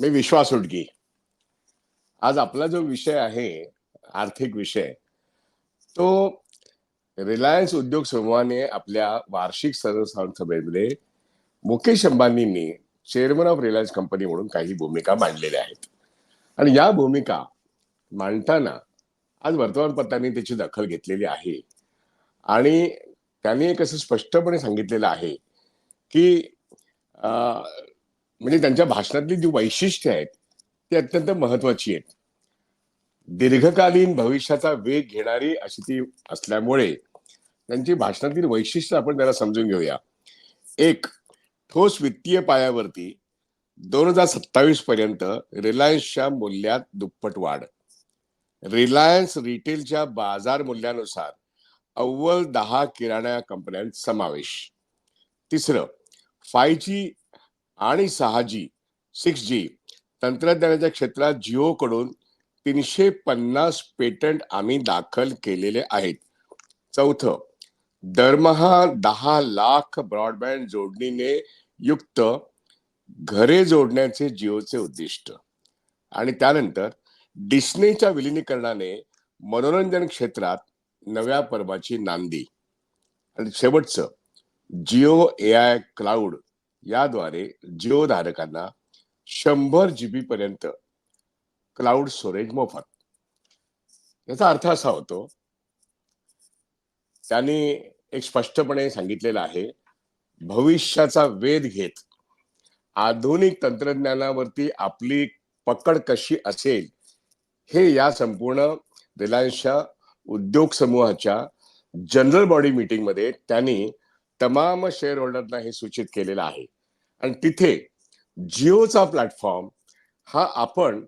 मी विश्वास उडगी आज आपला जो विषय आहे आर्थिक विषय तो रिलायन्स उद्योग समूहाने आपल्या वार्षिक सर्वसाधारण सभेमध्ये मुकेश अंबानींनी चेअरमन ऑफ रिलायन्स कंपनी म्हणून काही भूमिका मांडलेल्या आहेत. आणि या भूमिका मांडताना आज वर्तमानपत्रांनी त्याची दखल घेतलेली आहे. आणि त्यांनी एक असं स्पष्टपणे सांगितलेलं आहे की अं, म्हणजे त्यांच्या भाषणातली जी वैशिष्ट्ये आहेत ती अत्यंत महत्वाची आहेत. दीर्घकालीन भविष्याचा वेग घेणारी अशी ती असल्यामुळे त्यांची भाषणातील वैशिष्ट्य आपण त्याला समजून घेऊया. एक ठोस वित्तीय पायावरती दोन हजार सत्तावीस पर्यंत रिलायन्सच्या मूल्यात दुप्पट वाढ. रिलायन्स रिटेलच्या बाजार मूल्यानुसार अव्वल दहा किराणा कंपन्यांत समावेश. तिसरं फाय जी आणि सहा जी सिक्स जी तंत्रज्ञानाच्या क्षेत्रात जिओकडून तीनशे पन्नास पेटंट आम्ही दाखल केलेले आहेत. चौथं दरमहा दहा लाख ब्रॉडबँड जोडणीने युक्त घरे जोडण्याचे जिओचे उद्दिष्ट. आणि त्यानंतर डिस्नेच्या विलिनीकरणाने मनोरंजन क्षेत्रात नव्या पर्वाची नांदी. आणि शेवटचं जिओ ए आय क्लाउड याद्वारे जिओ धारकांना शंभर जीबी पर्यंत क्लाउड स्टोरेज मोफत. याचा अर्थ असा होतो त्यांनी एक स्पष्टपणे सांगितलेलं आहे भविष्याचा वेध घेत आधुनिक तंत्रज्ञानावरती आपली पकड कशी असेल हे या संपूर्ण रिलायन्सच्या उद्योग समूहाच्या जनरल बॉडी मीटिंगमध्ये त्यांनी तमाम शेअर होल्डरना हे सूचित केलेलं आहे. आणि तिथे जिओचा प्लॅटफॉर्म हा आपण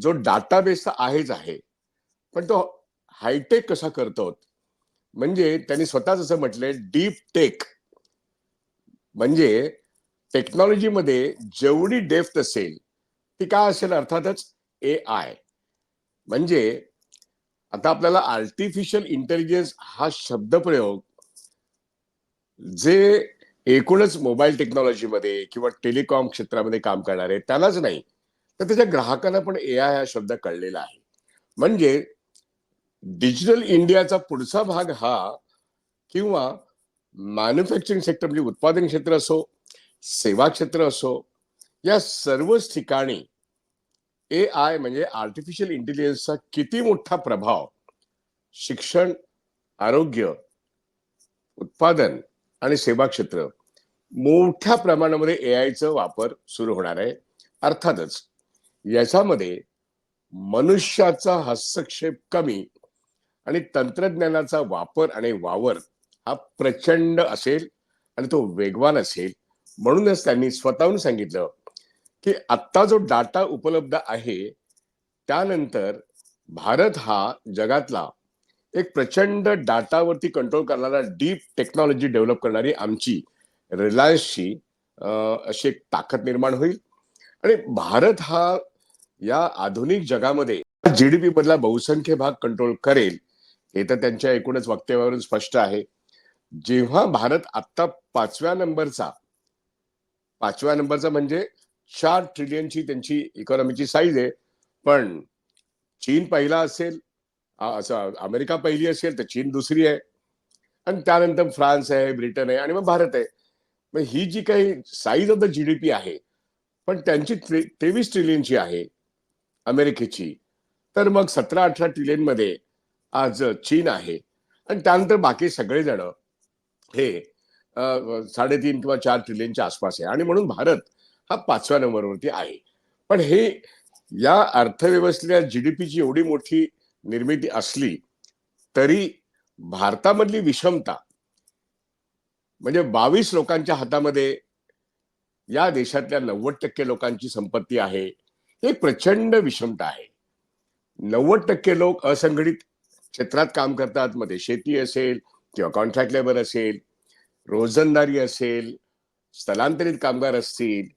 जो डाटाबेस आहेच आहे पण तो हायटेक कसा करतो? म्हणजे त्यांनी स्वतःच असं म्हटलंय डीप टेक म्हणजे टेक्नॉलॉजीमध्ये जेवढी डेफ्थ असेल ती काय असेल अर्थातच ए आय म्हणजे आता आपल्याला आर्टिफिशियल इंटेलिजन्स हा शब्दप्रयोग जे एकूणच मोबाईल टेक्नॉलॉजीमध्ये किंवा टेलिकॉम क्षेत्रामध्ये काम करणारे त्यालाच नाही तर त्याच्या ग्राहकांना पण ए आय हा शब्द कळलेला आहे. म्हणजे डिजिटल इंडियाचा पुढचा भाग हा किंवा मॅन्युफॅक्चरिंग सेक्टर म्हणजे उत्पादन क्षेत्र असो सेवा क्षेत्र असो या सर्वच ठिकाणी ए आय म्हणजे आर्टिफिशियल इंटेलिजन्सचा किती मोठा प्रभाव शिक्षण आरोग्य उत्पादन आणि सेवा क्षेत्र. मोठ्या प्रमाणामध्ये ए आयचा वापर सुरू होणार आहे. अर्थातच याच्यामध्ये मनुष्याचा हस्तक्षेप कमी आणि तंत्रज्ञानाचा वापर आणि वावर हा प्रचंड असेल आणि तो वेगवान असेल. म्हणूनच त्यांनी स्वतःहून सांगितलं की आत्ता जो डाटा उपलब्ध आहे त्यानंतर भारत हा जगातला एक प्रचंड डाटावरती कंट्रोल करणारा डीप टेक्नॉलॉजी डेव्हलप करणारी आमची रिलायन्सची अशी एक ताकद निर्माण होईल. आणि भारत हा या आधुनिक जगामध्ये जीडीपी मधला बहुसंख्य भाग कंट्रोल करेल हे तर त्यांच्या एकूणच वक्तव्यावरून स्पष्ट आहे. जेव्हा भारत आत्ता पाचव्या नंबरचा पाचव्या नंबरचा म्हणजे चार ट्रिलियनची त्यांची इकॉनॉमीची साईज आहे पण चीन पहिला असेल असं अमेरिका पहिली असेल तर चीन दुसरी आहे. आणि त्यानंतर फ्रान्स आहे ब्रिटन आहे आणि मग भारत आहे. मग ही जी काही size of the G D P आहे पण त्यांची तेवीस ट्रिलियनची आहे अमेरिकेची. तर मग सतरा अठरा ट्रिलियनमध्ये आज चीन आहे. आणि त्यानंतर बाकी सगळेजण हे साडेतीन किंवा चार ट्रिलियनच्या आसपास आहे. आणि म्हणून भारत हा पाचव्या नंबरवरती आहे. पण हे या अर्थव्यवस्थेला जी डी पीची एवढी मोठी निर्मिती असली तरी भारतामधली विषमता म्हणजे बावीस लोकांच्या हातामध्ये या देशातल्या नव्वद टक्के लोकांची संपत्ती आहे हे एक प्रचंड विषमता आहे. नव्वद टक्के लोक असंघटित क्षेत्रात काम करतात मध्ये शेती असेल किंवा कॉन्ट्रॅक्ट लेबर असेल रोजंदारी असेल स्थलांतरित कामगार असतील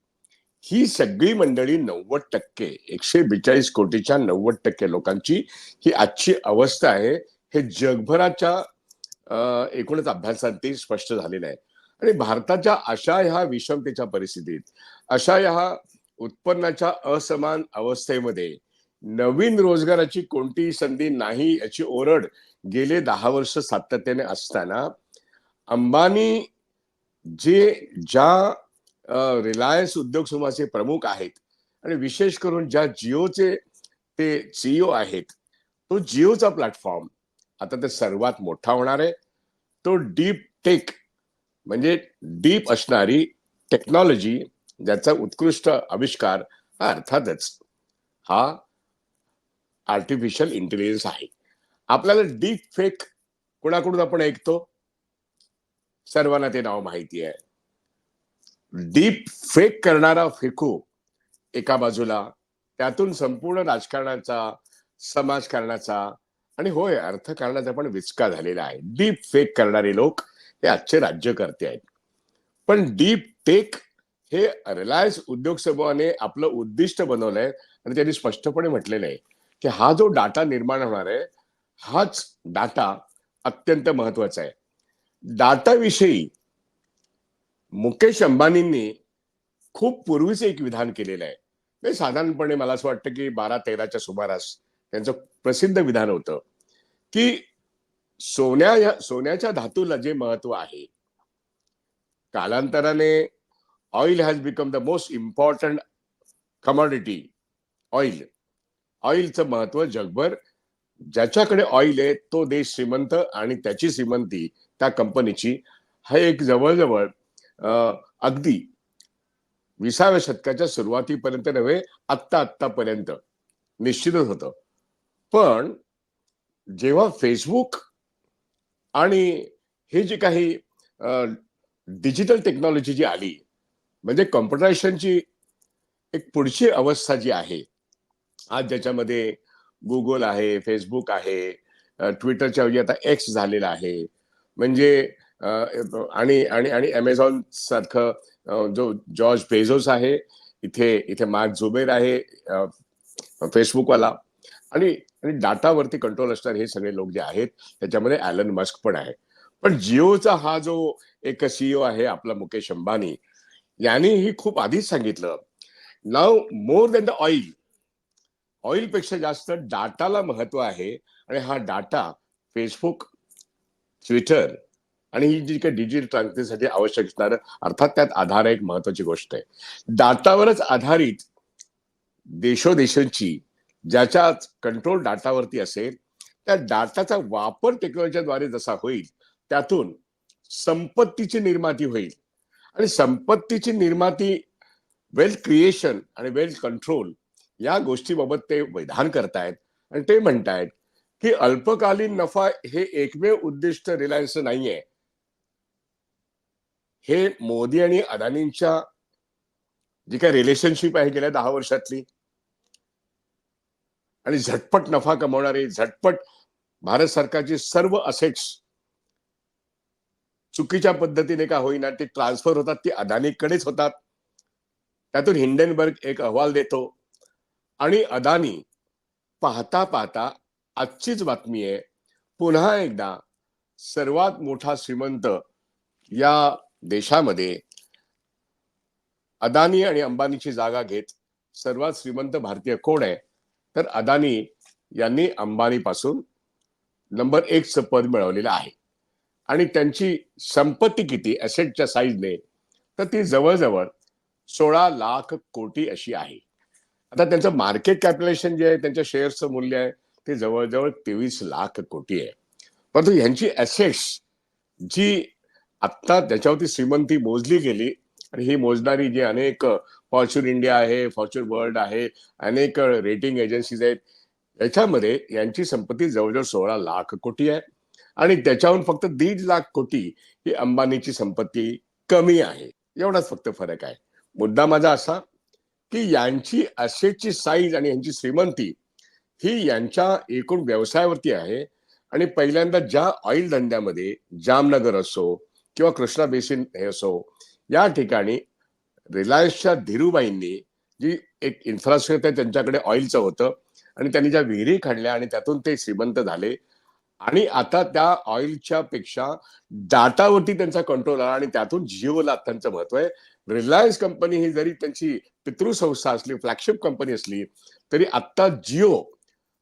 ही सगळी मंडळी नव्वद टक्के एकशे बेचाळीस कोटीच्या नव्वद टक्के लोकांची ही आजची अवस्था आहे. हे जगभराच्या अं, एकूणच अभ्यासांती स्पष्ट झालेलं आहे. आणि भारताच्या अशा ह्या विषमतेच्या परिस्थितीत अशा ह्या उत्पन्नाच्या असमान अवस्थेमध्ये नवीन रोजगाराची कोणतीही संधी नाही याची ओरड गेले दहा वर्ष सातत्याने असताना अंबानी जे ज्या रिलायन्स उद्योग समूहाचे प्रमुख आहेत. आणि विशेष करून ज्या जिओचे ते सीईओ आहेत तो जिओचा प्लॅटफॉर्म आता ते सर्वात मोठा होणार आहे. तो डीप टेक म्हणजे डीप असणारी टेक्नॉलॉजी ज्याचा उत्कृष्ट आविष्कार हा अर्थातच हा आर्टिफिशियल इंटेलिजन्स आहे. आपल्याला डीप फेक कोणाकडून आपण ऐकतो? सर्वांना ते नाव माहिती आहे. डीप फेक करणारा फेकू एका बाजूला त्यातून संपूर्ण राजकारणाचा समाजकारणाचा आणि होय अर्थकारणाचा पण विचका झालेला आहे. डीप फेक करणारे लोक हे आजचे राज्यकर्ते आहेत. पण डीप टेक हे रिलायन्स उद्योग समूहाने आपलं उद्दिष्ट बनवलंय आणि त्यांनी स्पष्टपणे म्हटलेलं आहे की हा जो डाटा निर्माण होणार आहे हाच डाटा अत्यंत महत्त्वाचा आहे. डाटाविषयी मुकेश अंबानींनी खूप पूर्वीच एक विधान केलेलं आहे. ते साधारणपणे मला असं वाटतं की बारा तेराच्या सुमारास त्यांचं प्रसिद्ध विधान होतं की सोन्या या सोन्याच्या धातूला जे महत्त्व आहे कालांतराने oil has become the most important commodity oil ऑइलचं महत्त्व जगभर ज्याच्याकडे ऑइल आहे तो देश श्रीमंत आणि त्याची श्रीमंती त्या कंपनीची हा एक जवळजवळ अगदी. विसाव्या शतकाच्या सुरुवातीपर्यंत नव्हे आत्ता आत्तापर्यंत. निश्चितच होतं. पण जेव्हा फेसबुक आणि हे जे काही डिजिटल टेक्नॉलॉजी जी आली म्हणजे कॉम्प्युटरायझेशनची एक पुढची अवस्था जी आहे आज ज्याच्यामध्ये गुगल आहे फेसबुक आहे ट्विटरच्या ऐवजी आता एक्स झालेला आहे. म्हणजे आणि आणि आणि अमेझॉन सारखं जो जॉर्ज बेझोस आहे इथे इथे मार्क झुबेर आहे फेसबुकवाला आणि आणि डाटावरती कंट्रोल असणारे हे सगळे लोक जे आहेत त्याच्यामध्ये ॲलन मस्क पण आहे. पण जिओचा हा जो एक सीईओ आहे आपला मुकेश अंबानी यांनी ही खूप आधीच सांगितलं. Now more than the oil ऑइलपेक्षा जास्त डाटाला महत्त्व आहे आणि हा डाटा फेसबुक ट्विटर आणि ही जी काही डिजिटल क्रांतीसाठी आवश्यक असणार अर्थात त्यात आधार एक महत्वाची गोष्ट आहे. डाटावरच आधारित देशोदेशांची ज्याच्या कंट्रोल डाटावरती असेल त्या डाटाचा वापर टेक्नॉलॉजीद्वारे जसा होईल त्यातून संपत्तीची निर्माती होईल. आणि संपत्तीची निर्माती वेल्थ क्रिएशन आणि वेल्थ कंट्रोल या गोष्टीबाबत ते विधान करतायत. आणि ते म्हणतायत की अल्पकालीन नफा हे एकमेव उद्दिष्ट रिलायन्स नाहीये. हे मोदी आणि अदानींच्या जी काही रिलेशनशिप आहे गेल्या दहा वर्षातली आणि झटपट नफा कमवणारे झटपट भारत सरकारची सर्व असेट्स चुकीच्या पद्धतीने का होईना ते ट्रान्सफर होतात ती अदानीकडेच होतात. त्यातून हिंडनबर्ग एक अहवाल देतो. आणि अदानी पाहता पाहता आजचीच बातमी आहे पुन्हा एकदा सर्वात मोठा श्रीमंत या देशामध्ये अदानी आणि अंबानीची जागा घेत सर्वात श्रीमंत भारतीय कोण आहे? तर अदानी यांनी अंबानीपासून नंबर एकचं पद मिळवलेलं आहे. आणि त्यांची संपत्ती किती असेटच्या साईजने तर ती जवळजवळ सोळा लाख कोटी अशी आहे. आता त्यांचं मार्केट कॅपिटलेशन जे आहे त्यांच्या शेअर्सचं मूल्य आहे ते जवळजवळ तेवीस लाख कोटी आहे. परंतु ह्यांची ऍसेट्स जी आत्ता त्याच्यावरती श्रीमंती मोजली गेली आणि ही मोजणारी जी अनेक फॉर्च्यून इंडिया आहे फॉर्च्यून वर्ल्ड आहे अनेक रेटिंग एजन्सीज आहेत याच्यामध्ये यांची संपत्ती जवळजवळ सोळा लाख कोटी आहे. आणि त्याच्याहून फक्त दीड लाख कोटी ही अंबानीची संपत्ती कमी आहे. एवढाच फक्त फरक आहे. मुद्दा माझा असा की यांची असेटची साईज आणि यांची श्रीमंती ही यांच्या एकूण व्यवसायावरती आहे. आणि पहिल्यांदा ज्या ऑइल धंद्यामध्ये जामनगर असो किंवा कृष्णा बेसिन हे असो या ठिकाणी रिलायन्सच्या धीरूबाईंनी जी एक इन्फ्रास्ट्रक्चर त्यांच्याकडे ऑइलचं होतं आणि त्यांनी ज्या विहिरी काढल्या आणि त्यातून ते श्रीमंत झाले. आणि आता त्या ऑइलच्या पेक्षा डाटावरती त्यांचा कंट्रोल आला आणि त्यातून जिओला त्यांचं महत्त्व आहे. रिलायन्स कंपनी ही जरी त्यांची पितृसंस्था असली फ्लॅगशिप कंपनी असली तरी आता जिओ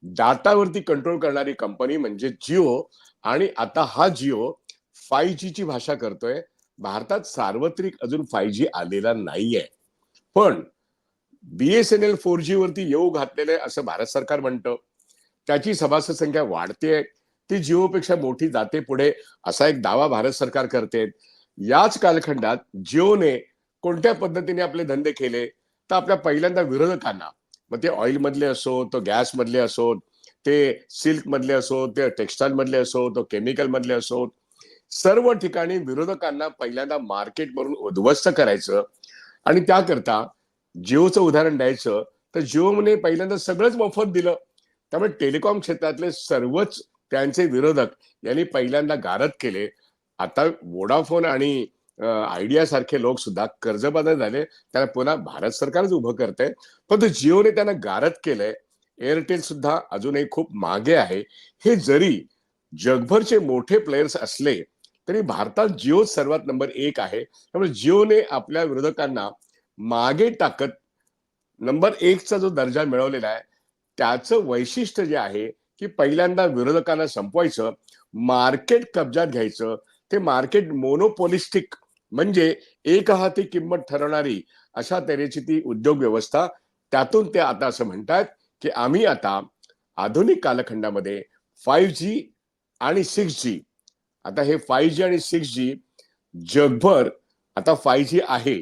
डाटावरती कंट्रोल करणारी कंपनी म्हणजे जिओ आणि आता हा जिओ फाय जी ची भाषा करतोय. भारतात सार्वत्रिक अजून फाय जी आलेला नाहीये. पण बीएसएनएल फोर जी वरती येऊ घातलेले असं भारत सरकार म्हणतं. त्याची सभासद संख्या वाढते ती जिओपेक्षा मोठी जाते पुढे असा एक दावा भारत सरकार करते याच कालखंडात जिओने कोणत्या पद्धतीने आपले धंदे केले? तर आपल्या पहिल्यांदा विरोधकांना. मग ते ऑइल मधले असो तो गॅस मधले असो ते सिल्क मधले असो ते टेक्स्टाईल मधले असो तो केमिकल मधले असोत सर्व ठिकाणी विरोधकांना पहिल्यांदा मार्केट वरून उद्ध्वस्त करायचं आणि त्याकरता जिओचं उदाहरण द्यायचं तर जिओने पहिल्यांदा सगळंच मोफत दिलं. त्यामुळे टेलिकॉम क्षेत्रातले सर्वच त्यांचे विरोधक यांनी पहिल्यांदा गारद केले. आता वोडाफोन आणि आयडिया सारखे लोक सुद्धा कर्जबद्ध झाले. त्याला पुन्हा भारत सरकारच उभं करते पण जिओने त्यांना गारद केलंय. एअरटेल सुद्धा अजूनही खूप मागे आहे. हे जरी जगभरचे मोठे प्लेयर्स असले तरी भारतात जिओ सर्वात नंबर एक आहे. त्यामुळे जिओने आपल्या विरोधकांना मागे टाकत नंबर एकचा जो दर्जा मिळवलेला आहे त्याचं वैशिष्ट्य जे आहे की पहिल्यांदा विरोधकांना संपवायचं मार्केट कब्जात घ्यायचं ते मार्केट मोनोपॉलिस्टिक म्हणजे एक हाती किंमत ठरवणारी अशा तऱ्हेची ती उद्योग व्यवस्था त्यातून ते आता असं म्हणतात की आम्ही आता आधुनिक कालखंडामध्ये फाईव्ह जी आणि सिक्स जी आता हे फाय जी आणि सिक्स जी जगभर आता फाय जी आहे.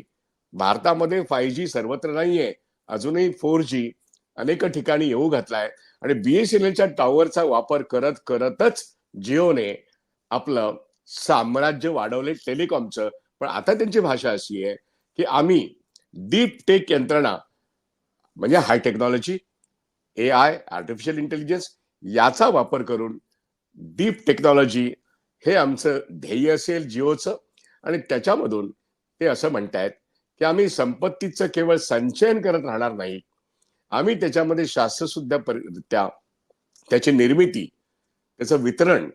भारतामध्ये फाय जी सर्वत्र नाहीये. अजूनही फोर जी अनेक ठिकाणी येऊ घातलाय. आणि बीएसएनएलच्या टॉवरचा वापर करत करतच जिओने आपलं साम्राज्य वाढवले टेलिकॉमचं पण आता त्यांची भाषा अशी आहे की आम्ही डीप टेक यंत्रणा म्हणजे high technology A I artificial intelligence याचा वापर करून डीप टेक्नॉलॉजी हे आमचं ध्येय असेल जिओचं. आणि त्याच्यामधून ते असं म्हणतायत की आम्ही संपत्तीचं केवळ संचयन करत राहणार नाही. आम्ही त्याच्यामध्ये शास्त्रशुद्ध त्या त्याची निर्मिती त्याचं वितरण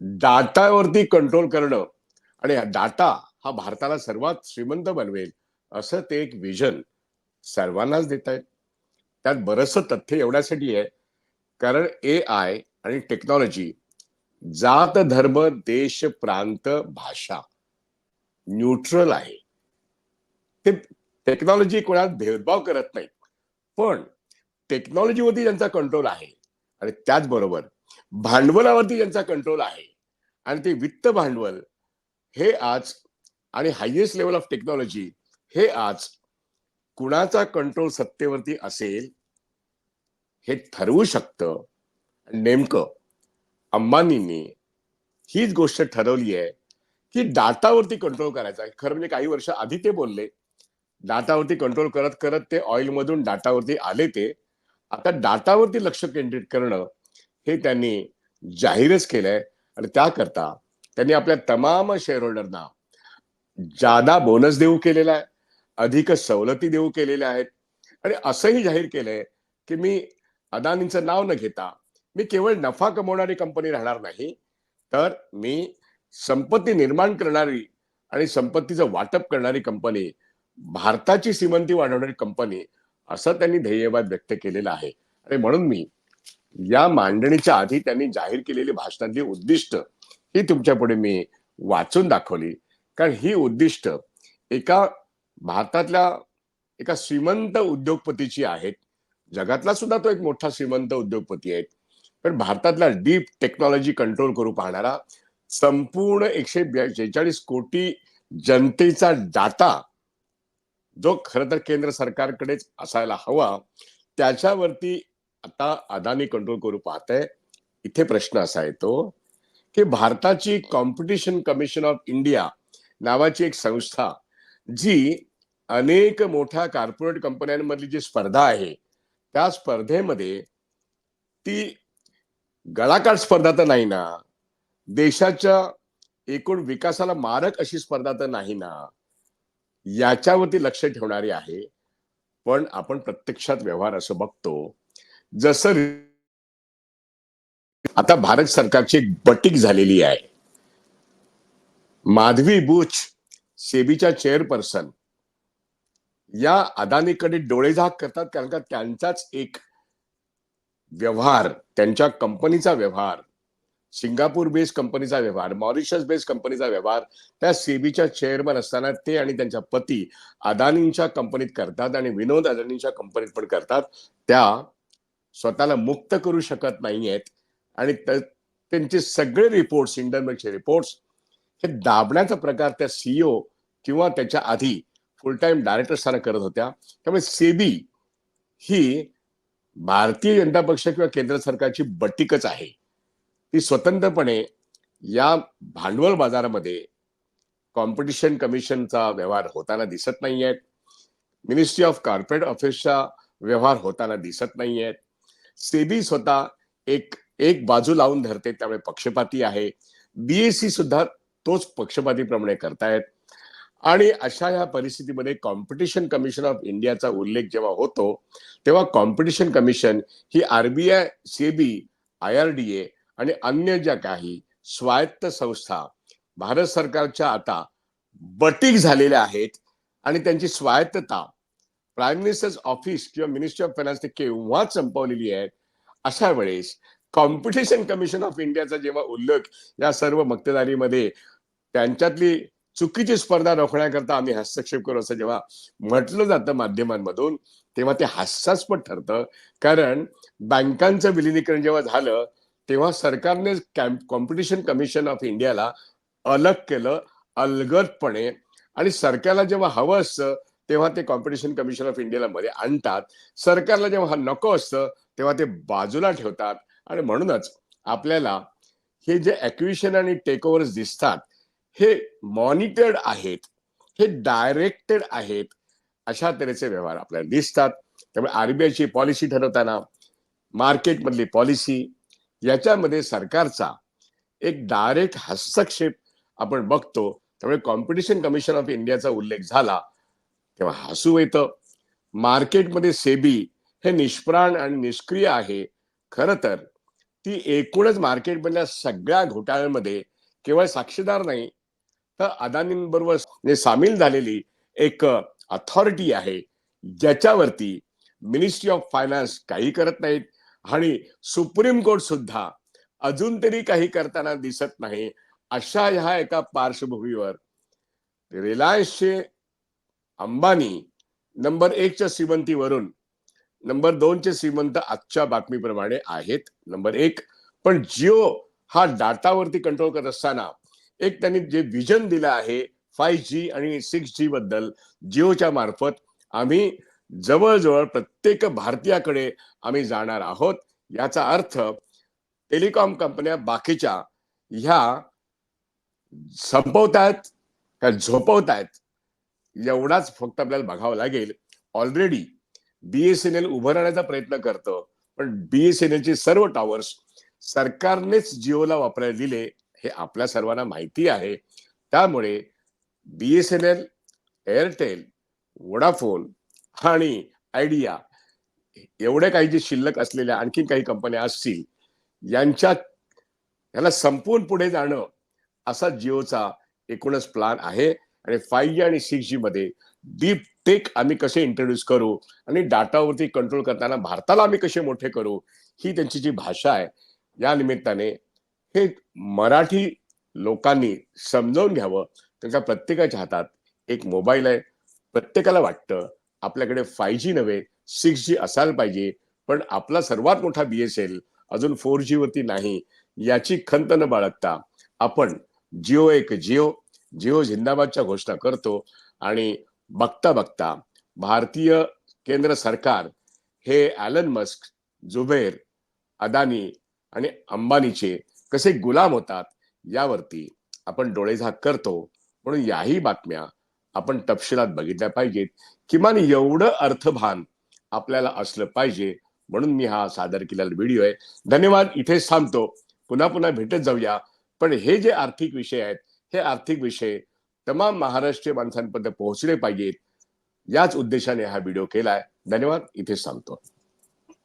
डाटावरती कंट्रोल करणं आणि डाटा हा भारताला सर्वात श्रीमंत बनवेल असं ते एक विजन सर्वांनाच देत आहेत त्यात बरंचसं तथ्य एवढ्यासाठी आहे. कारण ए आय आणि टेक्नॉलॉजी जात धर्म देश प्रांत भाषा न्यूट्रल आहे. ते टेक्नॉलॉजी कोणात भेदभाव करत नाही. पण टेक्नॉलॉजीवरती ज्यांचा कंट्रोल आहे आणि त्याचबरोबर भांडवलावरती ज्यांचा कंट्रोल आहे आणि ते वित्त भांडवल हे आज आणि हायएस्ट लेवल ऑफ टेक्नॉलॉजी हे आज कुणाचा कंट्रोल सत्तेवरती असेल हे ठरवू शकतं नेमकं. अंबानींनी हीच गोष्ट ठरवली आहे की डाटावरती कंट्रोल करायचा. आहे खरं म्हणजे काही वर्ष आधी ते बोलले. डाटावरती कंट्रोल करत करत ते ऑइल मधून डाटावरती आले ते. आता डाटावरती लक्ष केंद्रित करणं हे त्यांनी जाहीरच केलंय. आणि त्याकरता त्यांनी आपल्या तमाम शेअर होल्डरना जादा बोनस देऊ केलेला आहे अधिक सवलती देऊ केलेल्या आहेत. आणि असंही जाहीर केलंय की मी अदानींचं नाव न घेता मी केवळ नफा कमवणारी कंपनी राहणार नाही तर मी संपत्ती निर्माण करणारी आणि संपत्तीचं वाटप करणारी कंपनी भारताची श्रीमंती वाढवणारी कंपनी असं त्यांनी ध्येयवाद व्यक्त केलेला आहे. आणि म्हणून मी या मांडणीच्या आधी त्यांनी जाहीर केलेली भाषणातली उद्दिष्ट ही तुमच्यापुढे मी वाचून दाखवली. कारण ही उद्दिष्ट एका भारतातल्या एका श्रीमंत उद्योगपतीची आहेत. जगातला सुद्धा तो एक मोठा श्रीमंत उद्योगपती आहे पण भारतातला डीप टेक्नॉलॉजी कंट्रोल करू पाहणारा संपूर्ण एकशे शेहेचाळीस कोटी जनतेचा डाटा जो खर तर केंद्र सरकारकडेच असायला हवा त्याच्यावरती आता अदानी कंट्रोल करू पाहत आहे इथे प्रश्न असा येतो की भारताची कॉम्पिटिशन कमिशन ऑफ इंडिया नावाची एक संस्था जी अनेक मोठ्या कॉर्पोरेट कंपन्यांमधली जी स्पर्धा आहे त्या स्पर्धेमध्ये ती गळाकाट स्पर्धा तर नाही ना. देशाच्या एकूण विकासाला मारक अशी स्पर्धा तर नाही ना. याच्यावरती लक्ष ठेवणारी आहे. पण आपण प्रत्यक्षात व्यवहार असं बघतो. जसं आता भारत सरकारची एक बटीक झालेली आहे. माधवी बुच सेबीच्या चेअरपर्सन या अदानीकडे डोळेझाक करतात कारण का त्यांचाच एक व्यवहार त्यांच्या कंपनीचा व्यवहार सिंगापूर बेस्ड कंपनीचा व्यवहार मॉरिशस बेस्ड कंपनीचा व्यवहार त्या सेबीच्या चेअरमन असताना ते आणि त्यांच्या पती अदानींच्या कंपनीत करतात आणि विनोद अदानींच्या कंपनीत पण करतात. त्या स्वतःला मुक्त करू शकत नाहीयेत आणि त्यांचे सगळे रिपोर्ट्स इंटरनेटचे रिपोर्ट्स हे दाबण्याचा प्रकार त्या सीईओ किंवा त्याच्या आधी फुल टाइम डायरेक्टर असताना करत होत्या. त्यामुळे सेबी ही भारतीय जनता पक्ष किंवा केंद्र सरकारची बटीकच आहे. ती स्वतंत्रपणे या भांडवल बाजारामध्ये कॉम्पिटिशन कमिशनचा व्यवहार होताना दिसत नाही आहेत मिनिस्ट्री ऑफ कॉर्पोरेट ऑफिसचा व्यवहार होताना दिसत नाही आहेत सेबी स्वतः एक एक बाजू लावून धरते त्यामुळे पक्षपाती आहे. बीएससी सुद्धा तोच पक्षपातीप्रमाणे करतायत. आणि अशा या परिस्थितीमध्ये कॉम्पिटिशन कमिशन ऑफ इंडियाचा उल्लेख जेव्हा होतो तेव्हा competition commission he RBI SEBI I R D A आणि अन्य ज्या काही स्वायत्त संस्था भारत सरकारच्या आता बटीक झालेल्या आहेत आणि त्यांची स्वायत्तता प्राईम मिनिस्टर्स ऑफिस किंवा मिनिस्ट्री ऑफ फायनान्स केव्हाच संपवलेली आहे अशा वेळेस कॉम्पिटिशन कमिशन ऑफ इंडियाचा जेव्हा उल्लेख या सर्व मक्तेदारीमध्ये त्यांच्यातली चुकीची स्पर्धा रोखण्याकरता आम्ही हस्तक्षेप करू असं जेव्हा म्हटलं जातं माध्यमांमधून तेव्हा ते हास्यास्पद ठरतं. कारण बँकांचं विलिनीकरण जेव्हा झालं तेव्हा सरकारने कॉम्पिटिशन कमिशन ऑफ इंडियाला अलग केलं अलगदपणे. आणि सरकारला जेव्हा हवं असतं तेव्हा ते कॉम्पिटिशन कमिशन ऑफ इंडियाला मध्ये आणतात. सरकारला जेव्हा हा नको असतं तेव्हा ते बाजूला ठेवतात. आणि म्हणूनच आपल्याला हे जे ऍक्विशन आणि टेक ओव्हर्स दिसतात हे मॉनिटर्ड आहेत हे डायरेक्टेड आहेत अशा तऱ्हेचे व्यवहार आपल्याला दिसतात. त्यामुळे आरबीआयची पॉलिसी ठरवताना मार्केटमधली पॉलिसी याच्यामध्ये सरकारचा एक डायरेक्ट हस्तक्षेप आपण बघतो. त्यामुळे कॉम्पिटिशन कमिशन ऑफ इंडियाचा उल्लेख झाला तेव्हा हसू येतं. मार्केटमध्ये सेबी हे निष्प्राण आणि निष्क्रिय आहे. खर तर ती एकूणच मार्केटमधल्या सगळ्या घोटाळ्यांमध्ये केवळ साक्षीदार नाही तर अदानींबरोबर सामील झालेली एक अथॉरिटी आहे ज्याच्यावरती मिनिस्ट्री ऑफ फायनान्स काही करत नाहीत आणि सुप्रीम कोर्ट सुद्धा अजून तरी काही करताना दिसत नाही अशा ह्या एका पार्श्वभूमीवर रिलायन्सचे अंबानी नंबर एकच्या श्रीमंतीवरून नंबर दोनचे श्रीमंत आजच्या बातमीप्रमाणे आहेत नंबर एक. पण जिओ हा डाटावरती कंट्रोल करत असताना एक त्यांनी जे विजन दिलं आहे फाईव्ह जी आणि सिक्स जी बद्दल जिओच्या मार्फत आम्ही जवळजवळ प्रत्येक भारतीयाकडे आम्ही जाणार आहोत. याचा अर्थ टेलिकॉम कंपन्या बाकीच्या ह्या संपवतायत का झोपवतायत एवढाच फक्त आपल्याला बघावं लागेल. ऑलरेडी बीएसएनएल उभं राहण्याचा प्रयत्न करतं पण बीएसएनएलचे सर्व टॉवर्स सरकारनेच जिओला वापरायला दिले. हे आपल्या सर्वांना माहिती आहे. त्यामुळे बीएसएनएल एअरटेल वोडाफोन आणि आयडिया एवढ्या काही जे शिल्लक असलेल्या आणखी काही कंपन्या असतील यांच्या याला संपून पुढे जाणं असा जिओचा एकूणच प्लान आहे. आणि फाईव्ह जी आणि सिक्स जी मध्ये डीप टेक आम्ही कसे इंट्रोड्यूस करू आणि डाटावरती कंट्रोल करताना भारताला आम्ही कसे मोठे करू ही त्यांची जी भाषा आहे या निमित्ताने हे मराठी लोकांनी समजावून घ्यावं. त्यांच्या प्रत्येकाच्या हातात एक मोबाईल आहे. प्रत्येकाला वाटतं आपल्याकडे फाय जी नव्हे सिक्स जी असायला पाहिजे. पण आपला सर्वात मोठा बीएसएल अजून फोर जी वरती नाही याची खंत न बाळगता आपण जिओ एक जिओ जिओ झिंदाबादच्या घोषणा करतो. आणि बघता बघता भारतीय केंद्र सरकार हे ॲलन मस्क जुबेर अदानी आणि अंबानीचे कसे गुलाम होतात यावरती आपण डोळेझाक करतो. म्हणून याही बातम्या आपण तपशिलात बघितल्या पाहिजेत. किमान एवढं अर्थभान आपल्याला असलं पाहिजे म्हणून मी हा सादर केलेला व्हिडिओ आहे. धन्यवाद. इथेच थांबतो. पुन्हा पुन्हा भेटत जाऊया. पण हे जे आर्थिक विषय आहेत हे आर्थिक विषय तमाम महाराष्ट्रीय माणसांपर्यंत पोहोचले पाहिजेत. याच उद्देशाने हा व्हिडिओ केलाय. धन्यवाद. इथेच थांबतो.